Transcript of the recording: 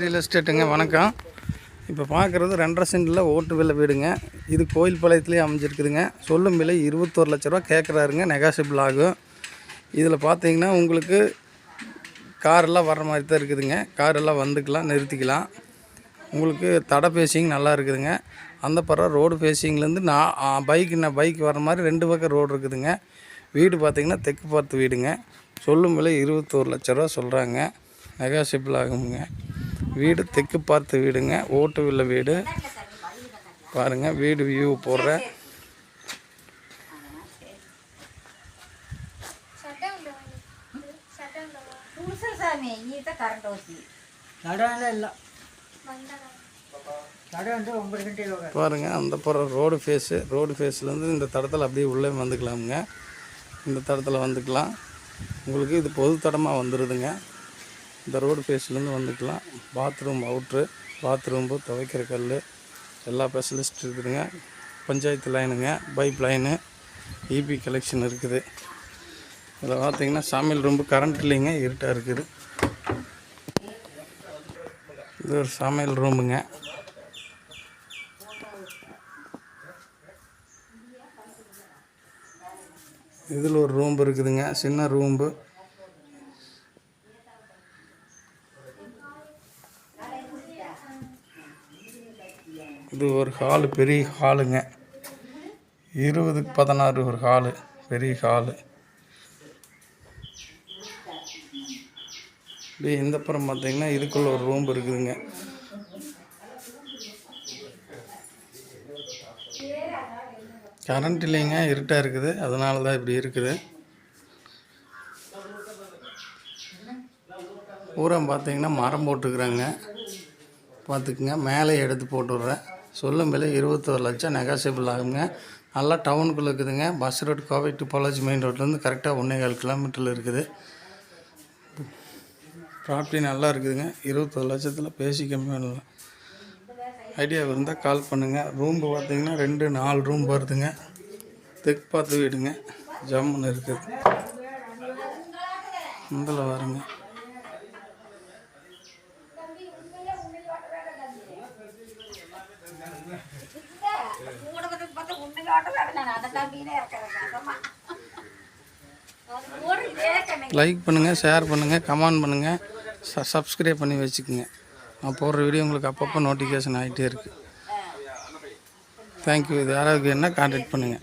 Real எஸ்டேட்டுங்க வணக்கம். இப்போ பார்க்குறது ரெண்டரை சென்டில் ஓட்டு விலை வீடுங்க. இது கோயில் பாளையத்துலேயே அமைஞ்சிருக்குதுங்க. சொல்லும் விலை இருபத்தோரு லட்ச ரூபா கேட்குறாருங்க நெகாசிபிள் ஆகும் இதில் பார்த்தீங்கன்னா உங்களுக்கு காரெல்லாம் வர்ற மாதிரி தான் இருக்குதுங்க. காரெல்லாம் வந்துக்கலாம் நிறுத்திக்கலாம். உங்களுக்கு தடை பேசிங் நல்லா இருக்குதுங்க. அந்த பக்கம் ரோடு பேசிங்லேருந்து நான் பைக்கு நான் பைக் வர மாதிரி ரெண்டு பக்கம் ரோடு இருக்குதுங்க. வீடு பார்த்தீங்கன்னா தெற்கு பார்த்து வீடுங்க. சொல்லும் விலை இருபத்தோரு லட்ச ரூபா சொல்கிறாங்க நெகாசிபிள் ஆகுங்க. வீடு தெற்கு பார்த்த வீடுங்க. ஓட்டு உள்ள வீடு. பாருங்கள் வீடு வியூ போடுறேன் பாருங்க அந்த போகிற ரோடு ஃபேஸு ரோடு ஃபேஸ்லேருந்து இந்த தடத்தில் அப்படியே உள்ளே வந்துக்கலாமுங்க. இந்த தடத்தில் வந்துக்கலாம். உங்களுக்கு இது பொது தடமாக வந்துடுதுங்க இந்த ரோடு ஃபேஸ்லேருந்து வந்துக்கலாம். பாத்ரூம் அவுட்ரு பாத்ரூம்பு துவைக்கிற கல் எல்லா ஸ்பெஷலிஸ்ட் இருக்குதுங்க. பஞ்சாயத்து லைனுங்க பைப் லைனு இபி கலெக்ஷன் இருக்குது. இதில் பார்த்தீங்கன்னா சமையல் ரொம்ப கரண்ட் இல்லைங்க இருட்டாக இருக்குது. இது ஒரு சமையல் ரூமுங்க இதில் ஒரு ரூம் இருக்குதுங்க. சின்ன ரூம்பு இது ஒரு ஹாலு பெரிய ஹாலுங்க இருபதுக்கு பதினாறு ஒரு ஹாலு பெரிய ஹாலு இப்படி இந்த புறம் பார்த்தீங்கன்னா இதுக்குள்ள ஒரு ரூம் இருக்குதுங்க. கரண்ட் இல்லைங்க இருட்டாக இருக்குது. அதனால தான் இப்படி இருக்குது. பூரா பார்த்தீங்கன்னா மரம் போட்டுக்கிறாங்க பார்த்துக்குங்க மேலே எடுத்து போட்டு சொல்லும் விலை இருபத்தோரு லட்சம் நெகாசிபிள் ஆகுங்க. நல்லா டவுனுக்குள்ளே இருக்குதுங்க. Bus road Kovai to Balaji main ரோட்லேருந்து கரெக்டாக ஒன்றே கால் கிலோமீட்டரில் இருக்குது. ப்ராப்பர்ட்டி நல்லா இருக்குதுங்க. இருபத்தோரு லட்சத்தில் பேசி கம்மி பண்ணலாம் ஐடியா இருந்தால் கால் பண்ணுங்கள் ரூம் பார்த்தீங்கன்னா ரெண்டு நாலு ரூம் வருதுங்க. தெக் பார்த்து வீடுங்க. ஜம்முன்னு இருக்குது. இதில் வருங்க. லைக் பண்ணுங்கள் ஷேர் பண்ணுங்கள் கமெண்ட் பண்ணுங்கள் ச சப்ஸ்கிரைப் பண்ணி வச்சுக்கோங்க. நான் போடுற வீடியோ உங்களுக்கு அப்பப்போ நோட்டிஃபிகேஷன் ஆகிட்டே இருக்குது தேங்க்யூ இது யாராவது என்ன கான்டாக்ட் பண்ணுங்கள்